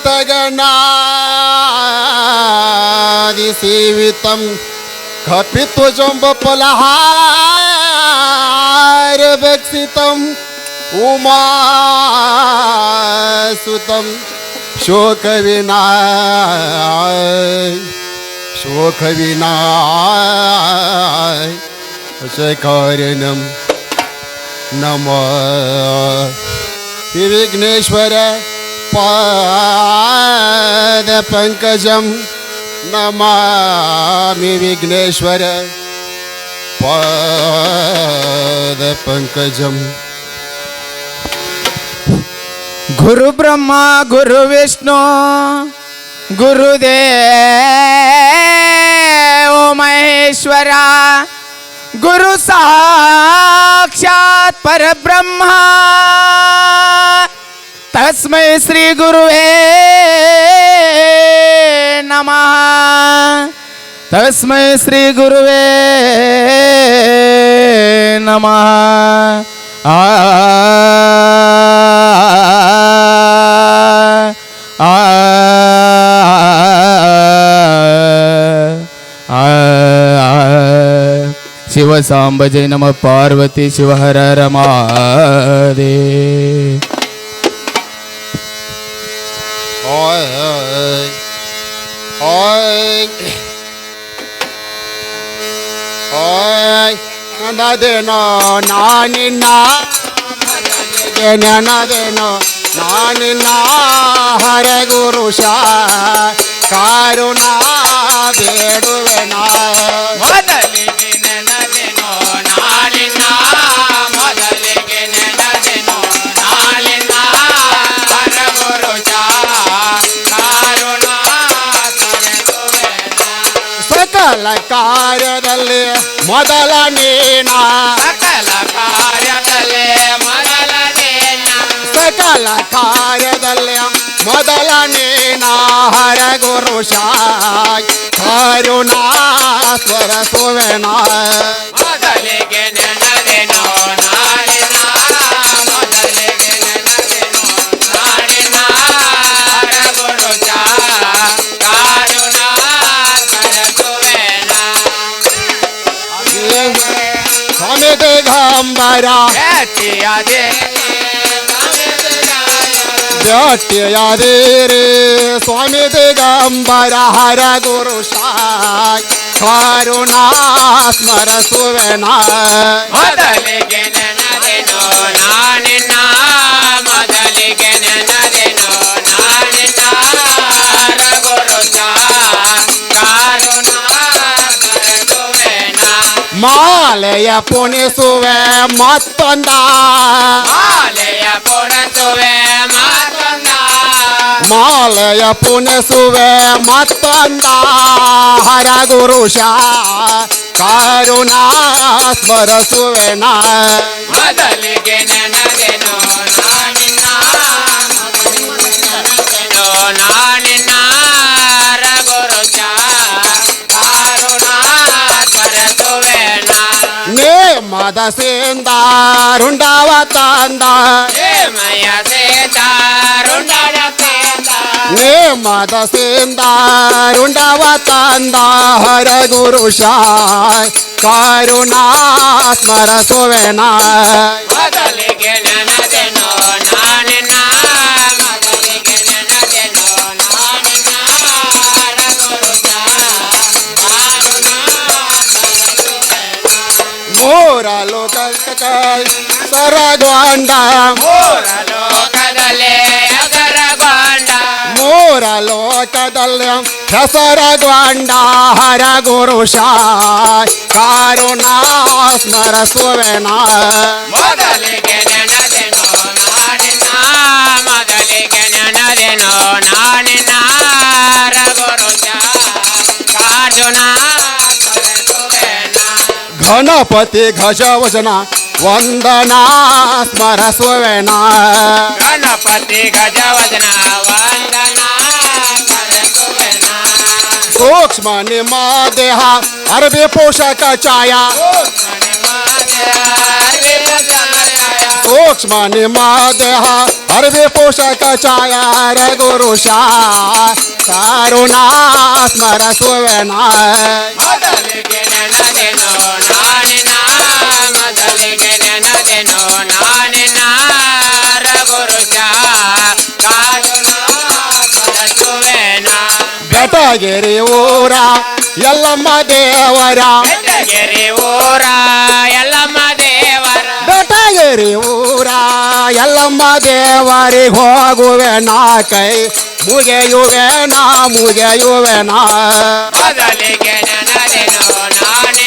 భూతగణాది సేవితం कपित्वजम्बपलहारभक्षितम् उमासुतं शोकविना शोकविना शकारणं नमः विघ्नेश्वर पादपङ्कजं नमामि विघ्नेश्वर। पद पंकज। गुरु ब्रह्मा गुरु विष्णु गुरुदेव महेश्वरा गुरु साक्षात् परब्रह्मा। तस्मै श्रीगुरुवे नमः तस्मै श्री गुरुवे नमः आ शिवसाम्ब जय नमः पार्वती शिवहर ನಮ ಪಾರ್ವತಿ ಶಿವಹರ ರಮಾದೇ Oi, oi, oi, ನನ್ನದೇನೋ ನಾನಿನ್ನ ನನ್ನದೇನೋ ನಾನಿನ್ನ ಹರಗುರುಷ ಕಾರುಣ ಬೇಡುವೆನ ಮೊದಲ ನೀನ ಸಕಲ ಕಾರ್ಯದಲ್ಲೇ ಮೊದಲನೇನ? ಸಕಲ ಕಾರ್ಯದಲ್ಲಿ ಮೊದಲ ನೀನ ಶಾಯ ಕರುಣಾ ಸ್ವರಸುವೆನ ಮೊದಲಿಗೆ समेत गांबारा व्यट्या दे रे। समेत गांबारा हरा गुरु साग करुणा स्मर सुवना बदल गे ಮಾಲೆಯ ಪುಣಿಸುವೆ ಮತ್ತೊಂದ. ಮಾಲೆಯ ಪುಣಿಸುವೆ ಮತ್ತೊಂದ. ಮಾಲೆಯ ಪುಣಿಸುವೆ ಮತ್ತೊಂದ. ಹರಗುರುಷ ಕರುಣಾ ನಾ ಮೊದಲಿಗೆ ನೇಮದ ಸೇಂದ ರುಂಡವ ತಂದ ಮಯ ಸೇತ ರುಂಡನ ಸೇತ ನೇಮದ ಸೇಂದ ರುಂಡವ ತಂದ ಹರಗುರುಷ ಕರುಣಾ ಸ್ಮರಸುವೆನ ಮೊದಲಿಗೆ ಲೋಕ ಸರಗೊಂಡ ಮೂರ ಲೋಕದಲ್ಲೇ ಅಗರಗೊಂಡ ಮೂರ ಲೋಕದಲ್ಲಿ ಹೆಸರಗೊಂಡ ಹರಗುರುಷ ಕರುಣಾ ಸ್ಮರಸುವೆನ ಮೊದಲಿಗೆ ನೆನದೆನೋ ನಾನಿನ ಮೊದಲಿಗೆ ನೆನದೆನೋ ನಾನಿನ ರಘುರುಚ ಕಾರುಣ ಕರಸುವೆನ ಗಣಪತಿ ಗಜವಚನ ವಂದನಾ ಸ್ಮರಸುವೆನ ಗಣಪತಿ ಗಜವದನ ವಂದನ ಕರಸುವೆನ ಸೂಕ್ಷ್ಮ ನಿಮ್ಮ ದೇಹ ಅರಬಿ ಪೋಷಕ ಛಾಯ ಸೂಕ್ಷ್ಮ ನಿಮ್ಮ ದೇಹ ಅರವಿ ಪೋಷಕ ಛಾಯ ರಘುರುಷ ಕರುಣಾ ಸ್ಮರಸುವೆನ ನೆನದೆನೋ ನಾನಿನ ರಘುರುಷ ಕಾರುಣ ಸರಸುವೆನ ಬೆಟಗಿರಿ ಊರ ಎಲ್ಲಮ್ಮ ದೇವರ ಬೆಟ್ಟಗೆರೆ ಊರ ಎಲ್ಲಮ್ಮ ದೇವರ ಬೆಟಗಿರಿ ಊರ ಎಲ್ಲಮ್ಮ ದೇವರಿಗೆ ಹೋಗುವೆ ನಾ ಕೈ ಮುಗೆಯುವೆ ನಾ ಮುಗೆಯುವೆ ನಾ ಮೊದಲಿಗೆ ನೆನದೆನೋ ನಾನಿನ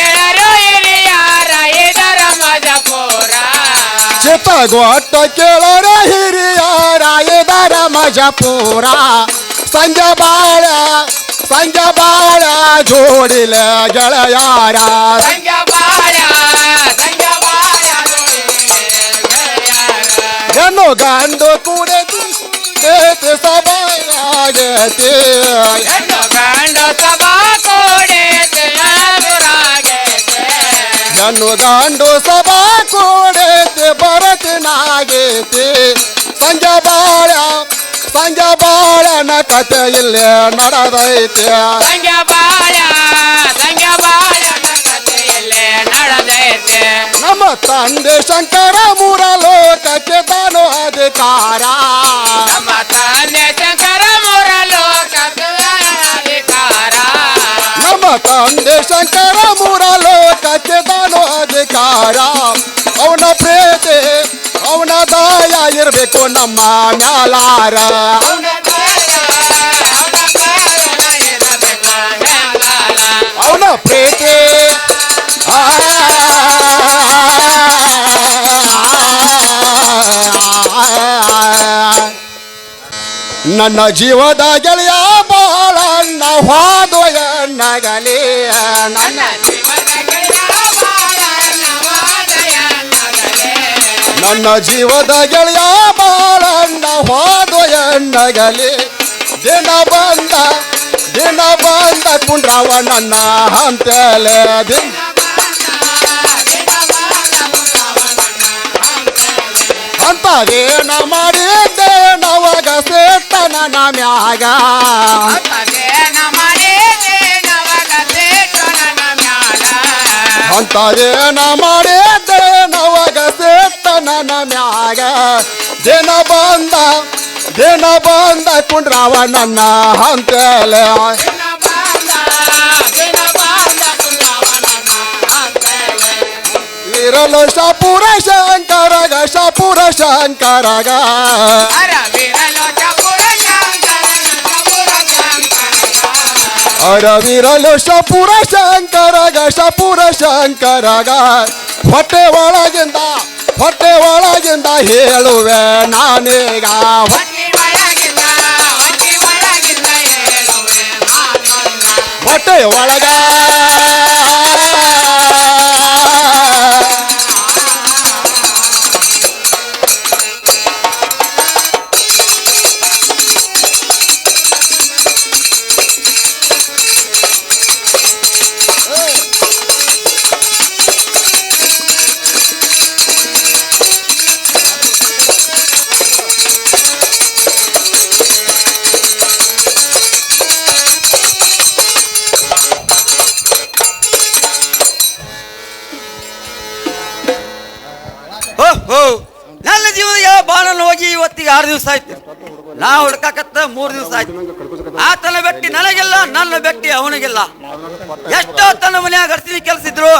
चितगोट केळो रे हिरिया दार माझ्या पोरा। संजा बाळ्या संजा बाळ्या जोड़ी ले गणो गांडो कुडे देत सबाळा घेते गांडो सबा कोडे गांडो सबा कोडे ಕೂಡೈತಿ ಬರತಿನಾಗೈತಿ ಸಂಜೆ ಬಾಳ ಸಂಜೆ ಬಾಳನ ಕತೆ ಇಲ್ಲ ನಡೆದೈತಿ. ಸಂಜ ಬಾಳ ಸಂಜ ಬಾಳ ಕಥೆಯಲ್ಲೇ ನಡೆದೈತೆ. ನಮ್ಮ ತಂದೆ ಶಂಕರ ಮೂರ ಲೋಕಕ್ಕೆ ತಾನು ಅಧಿಕಾರ. ನಮ್ಮ ತಂದೆ ಶಂಕರ ಮೂರ ಲೋಕಾಧಿಕಾರ ನಮ್ಮ ತಂದೆ ಶಂಕರ ಮೂರ ಲೋಕಕ್ಕೆ ತಾನು ಅಧಿಕಾರ. ಅವನ ಅವನ ಇರಬೇಕು ನಮ್ಮ ಮ್ಯಾಲಾರ. ಅವನ ಪ್ರೀತಿ. ನನ್ನ ಜೀವದ ಗೆಳೆಯ ಬಾಳಣ್ಣ ಹೋದು ಎನ್ನಗಲಿ ನನ್ನ ನನ್ನ ಜೀವದ ಗೆಳೆಯ ಎಣ್ಣಗಲಿ ಬಾಳಣ್ಣ ಹೋದು ಎನ್ನಗಲಿ ದಿನ ಬಂದ ದಿನ ಬಂದ ಕುಂಡ್ರವ ನನ್ನ ಹಂತಲೆ ದಿನ ಅಂತದೇನ ಮಾಡಿದ್ದೆ ನವಾಗ ಸೇತನ ನಮ್ಯಾಗ. ಮ್ಯಾಗ ಅಂತದೇನ ಮಾಡಿದ್ದೆ ನವಾಗ ಸೇತನ ನನ್ನ ಮ್ಯಾಗ ದಿನ ಬಂದ ದಿನ ಬಂದ ಕುಂಡ್ರವ ನನ್ನ ಹಂತಲೆ ಇರಲು ಶಪುರ ಶಂಕರಗ ಶಪುರ ಶಂಕರಗ ಅರವಿರಲು ಶಪುರ ಶಂಕರಗ ಶಪುರ ಶಂಕರಗ ಹೊಟ್ಟೆ ಒಳಗಿಂದ ಹೊಟ್ಟೆ ಒಳಗಿಂದ ಹೇಳುವೆ ನಾನೀಗ ಹೊಟ್ಟೆ ಒಳಗ ದಿವಸ ಆಯ್ತು. ನಾ ಹುಡ್ಕಾಕತ್ತ ಮೂರು ದಿವಸ ಆಯ್ತು. ಆತನ ಬೆಟ್ಟಿ ನನಗಿಲ್ಲ, ನನ್ನ ಬೆಟ್ಟಿ ಅವನಿಗಿಲ್ಲ. ಎಷ್ಟೋ ತನ್ನ ಮನ್ಯಾಗ ಕೆಲಸ ಕೆಲಸಿದ್ರು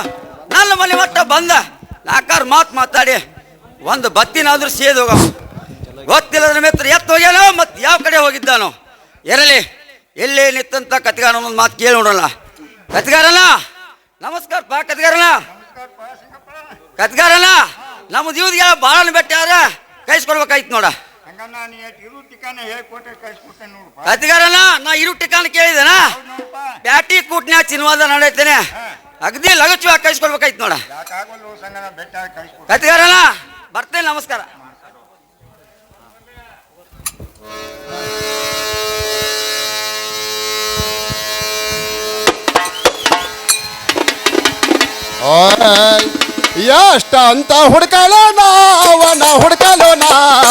ನನ್ನ ಮನೆ ಮಟ್ಟ ಬಂದ. ನಾಕಾರ ಮಾತು ಮಾತಾಡಿ, ಒಂದು ಬತ್ತಿನಾದ್ರೂ ಸೇದ್ ಹೋಗ ಗೊತ್ತಿಲ್ಲದ ಮಿತ್ರ, ಎತ್ತು ಹೋಗ್ಯಾನೋ ಮತ್ತೆ ಯಾವ ಕಡೆ ಹೋಗಿದ್ದಾನೋ. ಇರಲಿ ಎಲ್ಲಿ ನಿತ್ತಂತ ಕತ್ಗಾರ ಒಂದು ಮಾತು ಕೇಳಿ ನೋಡೋಣ. ಕತ್ಗಾರನ ನಮಸ್ಕಾರ ಪಾ ಕತ್ಗಾರನ ಕತ್ಗಾರನ ನಮ್ಮ ಜೀವದಿಗೆ ಭಾಳ ಬೆಟ್ಟ ಯಾರ? ಕೈಸ್ಕೊಡ್ಬೇಕಾಯ್ತು ನೋಡ. ನೀ ಇರು ಟಿಕಾನ ಹೇಳ್ಕೊಟ್ಟೆ ಕಳ್ಸ್ಕೊಟ್ಟೆ ನೋಡಪ್ಪ. ಕತ್ಗಾರನ ನಾ ಇರು ಟಿಕಾನ ಕೇಳಿದೆನಾ? ಹೌದ್ ನೋಡಪ್ಪ. ಬ್ಯಾಟಿ ಕೂಟ್ನ್ಯಾಗ ಚಿನ್ವಾದ ನಡೈತೇನೆ ಅಗದಿ ಲಗಚು ಕಳಿಸ್ಕೊಡ್ಬೇಕಾಯ್ತು ನೋಡ. ಯಾಕಾಗಲ್ಲ ಸಂಗನ ಬೆಟ್ಟ ಕಳ್ಸ್ಕೊಟ್ಟು ಕತ್ಗಾರನ ಬರ್ತೇನೆ ನಮಸ್ಕಾರ. ಓಯ್ ಎಷ್ಟ ಅಂತ ಹುಡ್ಕಲು ನಾವನ ಹುಡ್ಕಲೋ ನಾವನ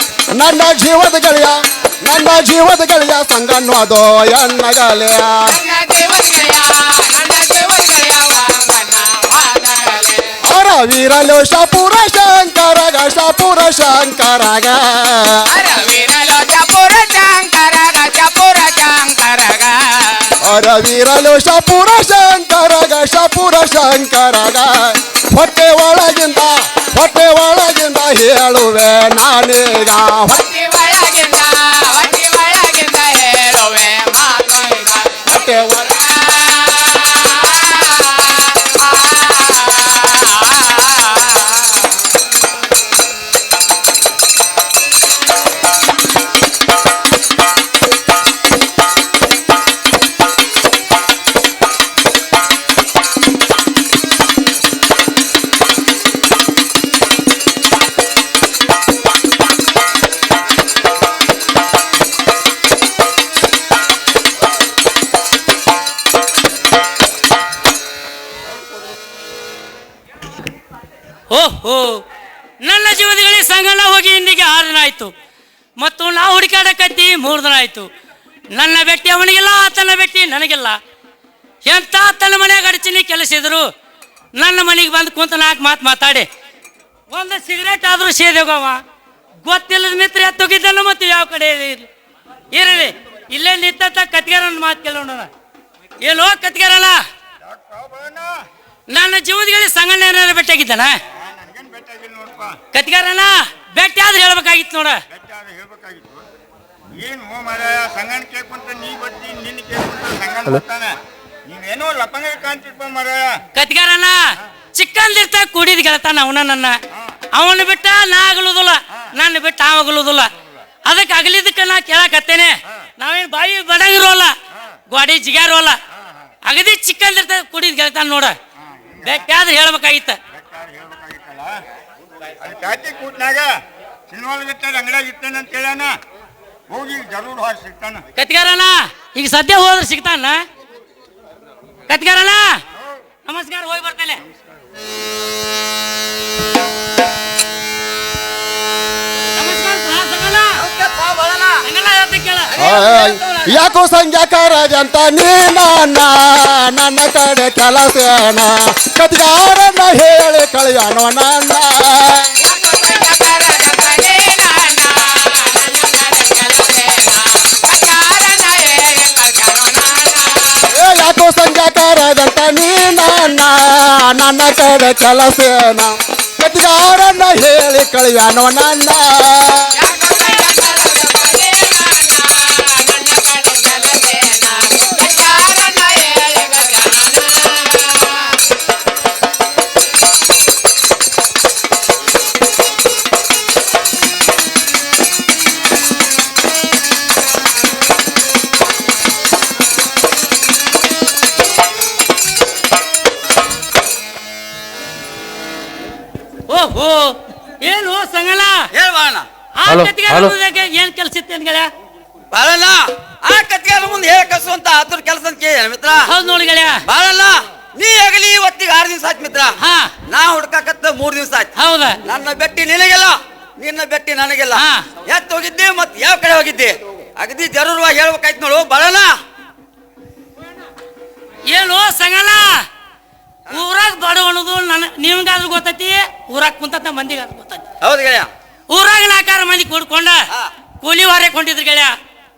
ನನ್ನ ಜೀವದ ಗೆಳೆಯ, ನನ್ನ ಜೀವದ ಗೆಳೆಯ ಸಂಗ ಅನ್ನೋದು ಎನ್ನ ಅವರ ವೀರಲು ಶಪುರ ಶಂಕರಗ ಶಪುರ ಶಂಕರಗ ಅವರ ವೀರಲು ಶಪುರ ಶಂಕರಗ ಶಪುರ ಶಂಕರಗ ಹೊಟ್ಟೆ ಒಳಗಿಂದ ಹೊಟ್ಟೆ ಒಳಗಿಂದ ಹೇಳುವೆ ನಾನೀಗ ಹೊಟ್ಟೆ ಹೊಟ್ಟೆ ಬಂದು ಕುಂತ ನಾಲ್ಕು ಮಾತು ಮಾತಾಡಿ. ಒಂದು ಸಿಗರೇಟ್ ಆದರೂ ಸೇದೋಗವ ಗೊತ್ತಿಲ್ಲದ ಮಿತ್ರ ಎತ್ತೋಗಿದ್ದಲ್ಲ ಮತ್ತು ಯಾವ ಕಡೆ ಇರ್ಲಿ. ಇರಲಿ ಇಲ್ಲೇ ನಿಂತ ಕತ್ಗಾರನ ಮಾತು ಕೇಳೋಣ ಏನೋ ಕತ್ಗೆರಲ್ಲ? ನನ್ನ ಜೀವನದಲ್ಲಿ ಸಂಗಣ್ಣ ಏನಾರ ಭೇಟಿಯಾಗಿದ್ದಾನ ಕತ್ಗಾರನ ಭೇಟಿ ಆದ್ರೆ ಹೇಳ್ಬೇಕಾಗಿತ್ತು ನೋಡ. ಬೆಟ್ಟ ಆದ್ರೆ ಹೇಳ್ಬೇಕಾಗಿತ್ತು ಏನು ಮಾರಾಯ ಸಂಗಣ್ಣ ಕೇಳ್ಕೊಂತ ನೀ ಬರ್ತಿ ನಿನ್ನ ಕೇಳ್ಕೊಂತ ಸಂಗನ್ ಬರ್ತಾನೆ. ನೀವೇನೋ ಲಪಂಗ ಕಾಣ್ತಿರ್ಪ ಮಾರಾಯ. ಕತ್ಗಾರನ ಚಿಕ್ಕಂದಿರ್ತ ಕುಡಿದ್ ಗೆಳತಾನ ಅವನ ನನ್ನ. ಅವನು ಬಿಟ್ಟ ನಾ ಆಗಲುದಿಲ್ಲ ನನ್ನ ಬಿಟ್ಟ ಆ ಆಗಲುದಿಲ್ಲ ಅದಕ್ಕೆ ಅಗಲಿದಕ್ಕೆ ನಾ ಕೇಳಕತ್ತೇನೆ. ನಾವೇನು ಬಾಯಿ ಬಡಂಗಿರೋಲ್ಲ ಗೋಡಿ ಜಿಗಾರೋಲ್ಲ ಅಗದಿ ಚಿಕ್ಕಂದಿರ್ತ ಕುಡಿದ್ ಗೆಳತಾನ ನೋಡ. ಬೇಕಾದ್ರೆ ಹೇಳ್ಬೇಕಾಗಿತ್ತ. ಕಾತಿ ಕೂಟ್ನಾಗ ಅಂಗಡಿಯಾಗ ಇರ್ತಾನೆ ಅಂತ ಹೇಳ್ಯಾನ. ಹೋಗಿ ಜರೂರ್ ಹೊರ ಸಿಗ್ತಾನ. ಕತ್ಗಾರನ ಈಗ ಸದ್ಯ ಹೋದ್ರೆ ಸಿಗ್ತಾನ? ಕತ್ಗಾರಣ ನಮಸ್ಕಾರ ಹೋಗಿ ಬರ್ತೇನೆ ಯಾಕೋ ಸಂಜಾಕಾರಜ ಅಂತ ನೀನ ನನ್ನ ಕಡೆ ಕೆಲಸೇನ. ಕತ್ಗಾರನ್ನ ಹೇಳಿ ಕಳೆಯೋಣ ನನ್ನ. ಕಡೆ ಕೆಲಸೇನ. ಕತ್ಗಾರನ್ನ ಹೇಳಿ ಕಳಿಯಾನೋ ನನ್ನ. ಓಹೋ ಏನು ಸಂಗಣ್ಣ ಹೇಳ್ಬಾಣ. ಆ ಹಲೋ, ಏನು ಹಲೋ. ಮುಂದೆ ಏನ್ ಕೆಲಸ ಇತ್ತು ಗೆಳೆಯ ಬಾಳಣ್ಣ ಆ ಕತ್ಗಾರ ಮುಂದೆ ಹೇಳ ಕಸುವಂತ ಆತುರ ಕೆಲಸ ಅಂತ ಕೇಳಿ ಮಿತ್ರ. ಹೌದು ನೋಡಿ ಗೆಳೆಯ. ಬಾಳಣ್ಣ ನೀ ಆಗಲಿ ಇವತ್ತಿಗೆ ಆರು ದಿವಸ ಆಯ್ತು ಮಿತ್ರ. ಹಾ. ನಾ ಹುಡ್ಕಾಕತ್ತ ಮೂರ್ ದಿವಸ ಆಯ್ತು. ಹೌದ. ನನ್ನ ಬೆಟ್ಟಿ ನಿನಗೆಲ್ಲ ನಿನ್ನ ಬೆಟ್ಟಿ ನನಗೆಲ್ಲ. ಹಾ. ಎತ್ ಹೋಗಿದ್ದೆ ಮತ್ ಯಾವ ಕಡೆ ಹೋಗಿದ್ದೆ? ಅಗದಿ ಜರೂರವಾಗಿ ಹೇಳ್ಬೇಕಾಯ್ತು ನೋಡು ಬಾಳಲ್ಲ ಏನು ಸಂಗಲ್ಲ ಊರಾಗ ಬಡವಣದು ನನ್ನ ನನ್ ನಿಮ್ಗಾದ್ರೂ ಗೊತ್ತೈತಿ? ಊರಾಗ ಕುಂತ ಮಂದಿಗಾದ್ರೂ ಗೊತ್ತೈತಿ. ಹೌದು ಗೆಳೆಯ. ಊರಾಗ ನಾಕಾರ ಮಂದಿ ಕೂಡ್ಕೊಂಡ ಹಾ. ಕೂಲಿ ವಾರಕ್ಕೆ ಹೊಂಟಿದ್ರು ಗೆಳೆಯ.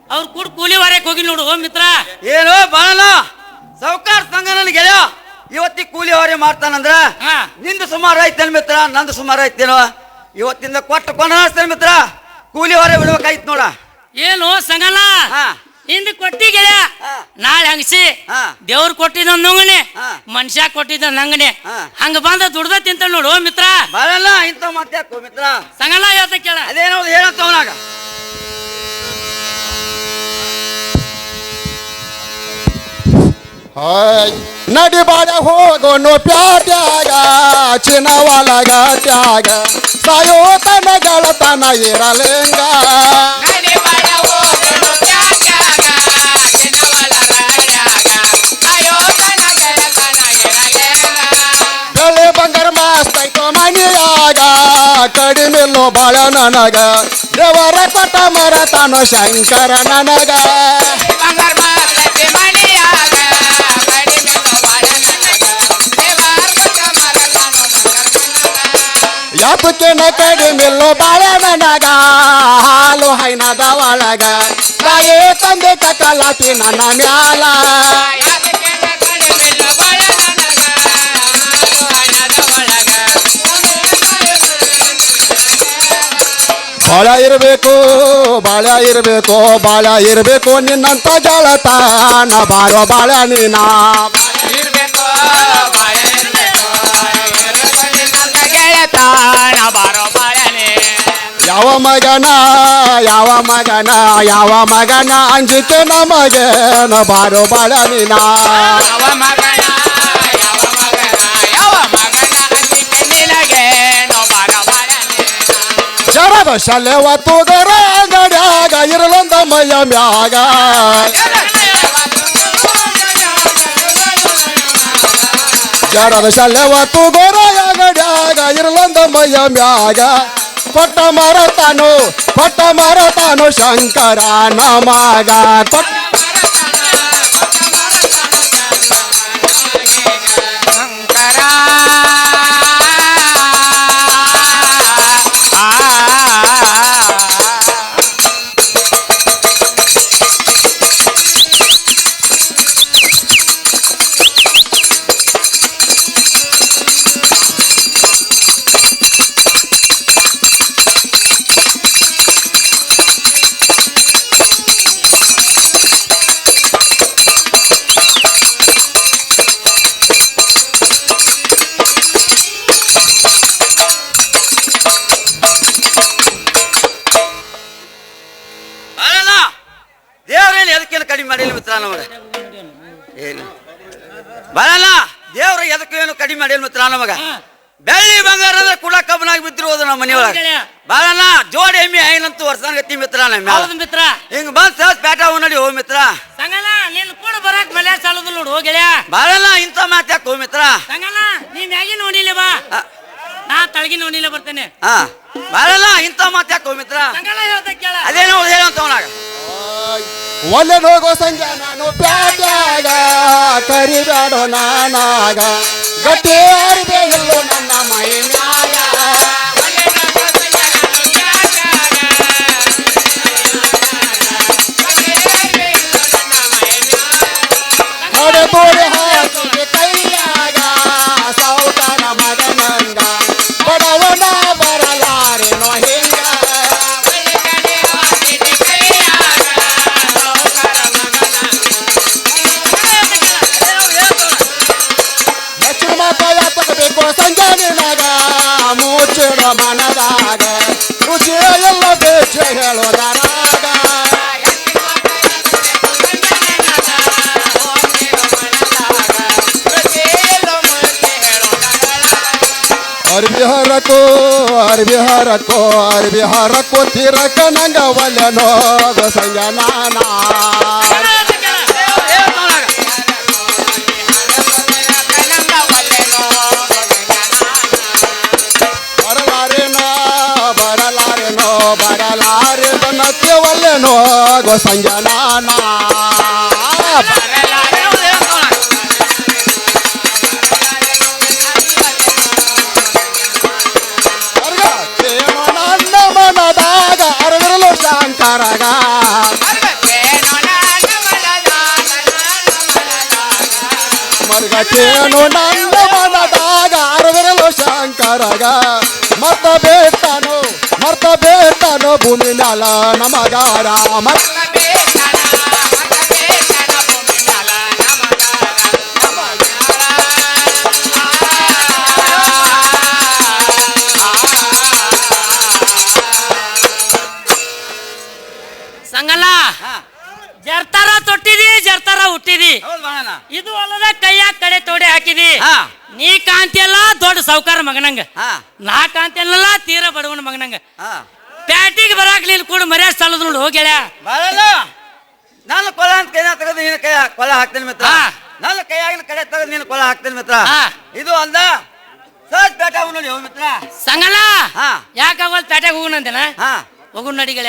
ಅವ್ರು ಕೂಡ ಕೂಲಿ ವಾರಕ್ಕೆ ಹೋಗಿ ನೋಡು ಓ ಮಿತ್ರ. ಏನು ಬಾಳ ಸಾವುಕಾರ ಸಂಘ ನನ್ ಗೆಳೆಯ. ಇವತ್ತಿ ಕೂಲಿ ಹೊರೆ ಮಾಡ್ತಾನಂದ್ರ ನಿಂದ ಸುಮಾರು ಐತೇನು ಮಿತ್ರ ನಂದು ಸುಮಾರು ಐತೇನೋ. ಇವತ್ತಿಂದ ಕೊಟ್ಟು ಕೊಂಡ ಮಿತ್ರ. ಕೂಲಿ ಹೊರೆ ಬಿಡ್ಬೇಕಾಯ್ತು ನೋಡ. ಏನು ಸಂಗಲ್ಲ ಹಾ. ಇಂದ ಕೊಟ್ಟಿ ಗೆಳೆಯ ನಾಳೆ ಹಂಗಸಿ ದೇವ್ರ ದೇವ್ರು ಕೊಟ್ಟಿದ್ದ ನಂಗನೆ. ಮನುಷ್ಯ ಕೊಟ್ಟಿದ್ದ ನಂಗನೆ. ಹಂಗ ಬಂದ ದುಡ್ದ ತಿಂತ ನೋಡು ಓ ಮಿತ್ರ. ಬರಲ್ಲ ಇಂತ ಮಾತ್ಯಾಕೋ ಮಿತ್ರ? ಸಂಗಲ್ಲ ಹೇಳ್ತ ಕೇಳ. ಅದೇನೋ ಹೇಳತ್ತವನಾಗ ನಡಿ ಬಾಡ ಹೋಗೋನು ಪ್ಯಾಟ್ಯಾಗ ಚಿನ್ನವಾಲ ತ್ಯಾಗ ಸಾಯೋ ತನ ಗೆಳತನ ಇರಲಿಂಗ ನನಗ. ದೇವರ ಪಟ ಮರ ತಾನು ಶಂಕರ ನನಗ. ಯಾತಕ್ಕೇನ ಕಡಿಮೆಲ್ಲೋ ಬಾಳ ನನಗ ಹಾಲು ಹೈನದ ಒಳಗ. ತಾಯೇ ತಂದೆ ಕಕಲಾತಿ ನನ್ನ ಮ್ಯಾಲ. ಬಾಳ ಇರಬೇಕು ಬಾಳ ಇರಬೇಕು ಬಾಳ ಇರಬೇಕು ನಿನ್ನಂತ ಜಾಲತಾನ ಬಾರೋ ಬಾಳ ನೀನ. ಯಾವ ಮಗನ ಯಾವ ಮಗನ ಯಾವ ಮಗನ ಅಂಜಿಕೆ ನಮಗೇನ ಬಾರೋ ಬಾಳ ನೀನ. ಜರದ ಶಲೆವ ತೂಗರ ಗಡ್ಯಾಗ, ಇರಲೊಂದ ಮಯ ಮ್ಯಾಗ. ಜರದ ಶಲೆವ ತೂಗರ ಗಡ್ಯಾಗ, ಇರಲೊಂದ ಮಯ ಮ್ಯಾಗ. ಪಟ್ಟ ಮರತಾನು ಪಟ್ಟ ಮರತಾನು ಶಂಕರ ನಮಗ ಕೊಟ್ಟ ಮಾಡಿಲ್ಲ ನಮಗ ಬೆಳ್ಳಿ ಬಂಗಾರ ಅಂದ್ರೆ ಕುಡ ಕಬ್ಬನಾಗಿ ಬಿದ್ದಿರೋದು ಹೋದ ನಮ್ಮ ಮನೆಯೊಳಗೆ. ಬಾಳಣ್ಣ ಬರಲ್ಲ ಜೋಡಿ ಎಮ್ಮಿ ಐನಂತೂ ವರ್ಷಾನ್ಗತಿ ಮಿತ್ರ ನಮ್ಮ. ಹೌದು ಮಿತ್ರ. ಹಿಂಗ್ ಬಂದ್ ಸಹಜ ಪೇಟ ನಡಿ ಹೋ ಮಿತ್ರ. ಸಂಗಲ್ಲ ನಿನ್ ಕೂಡ ಬರಾಕ್ ಮಲೆ ಸಾಲದು ನೋಡು ಓ ಬಾಳಣ್ಣ ಬರಲ್ಲ ಇಂಥ ಮಾತ್ಯಾಕ ಹೋ ಮಿತ್ರ? ಸಂಗಲ್ಲ ನೀ ಮ್ಯಾಗಿ ನೋಡಿಲ್ಲ ಬಾ. ಆ, ನಾ ತಳಗಿ ನೋಡಿಲ್ಲ ಬರ್ತೇನೆ. ಹಾ ಇಂತ ಇಂಥ ಮಾತ್ಯಾಕ ಹೋ ಮಿತ್ರ? ಸಂಗಲ್ಲ ಹೇಳ್ತ ಕೇಳ. ಅದೇನೋ ಹೇಳಂತ ಅವನಾಗ. ಒಲ್ಲೆ ಹೋಗೋ ಸಂಜೆ ನಾನು ಪ್ಯಾಟ್ಯಾಗ ಕರಿಬೇಡೋ ನಾನಾಗ. ಗಟ್ಟಿ ಅರಿದೆ ಎಲ್ಲೋ ನನ್ನ ಮೈ ತಗಬೇಕು ಸಂಜೆ ನಿನಗ ಮುಚ್ಚಿಡ ಮನದಾಗ ರುಚಿ ಎಲ್ಲ ಬೇಚ ಹೇಳೋದರಾಗ ಅರ್ಬಿ ಹರಕೋ ಅರ್ಬಿ ಹರಕೋ ಅರ್ಬಿ ಹರಕೋ ತಿರಕ ನಂಗ ಒಲ್ಲೆನೋ ಸಂಜ ನಾನಾ గో సంజనానా శంకరగా మరుగచేను నందమన దాగా అరవరలో శంకరగా మత బేటను ಮರ್ತ ಬೇಟನು ಮರ್ತ ಬೇಟನು ಭೂಮಿ ನಾಲ ನಮಗಾರ ಮರ್ತ ಸಂಗಲ್ಲ ಜರ್ತಾರ ತೊಟ್ಟಿದಿ ಜರ್ತಾರ ಹುಟ್ಟಿದಿ. ಇದು ಅಲ್ಲದ ಕೈಯ ಕಡೆ ತೋಡೆ ಹಾಕಿದಿ. ಹಾ. ನೀ ಕಾಂತಿಯಲ್ಲ ದೊಡ್ಡ ಸಾವುಕಾರ ಮಗನಂಗ. ಹಾ. ನಾ ಕಾಂತಿಯಲ್ಲ ತೀರ ಬಡವನ ಮಗನಂಗ. ಪ್ಯಾಟಿಗೆ ಬರಾಕ್ ನೀನು ಕೂಡ ಮರ್ಯಾದ ಸ್ಥಳದ ನೋಡು ಹೋಗ್ಯಾಳ ಬರಲ್ಲ ನಾನು ಕೊಲ ಅಂತ ಕೈ ತೆಗೆದು ನೀನು ಕೈ ಕೊಲ ಹಾಕ್ತೇನೆ ಮಿತ್ರ. ನನ್ನ ಕೈಯಾಗಿನ ಕಡೆ ತೆಗೆದು ನೀನು ಕೊಲ ಹಾಕ್ತೇನೆ ಮಿತ್ರ. ಹಾ. ಇದು ಅಲ್ದ ಸರ್ ಬೇಟ ನೋಡಿ ಮಿತ್ರ. ಸಂಗಲ್ಲ ಹಾ. ಯಾಕಾಗಲ್ ಪ್ಯಾಟ್ಯಾಗ ಹೋಗುಣಂತೇನ? ಹಾ. ಹೋಗುಣ ನಡಿಗಳ.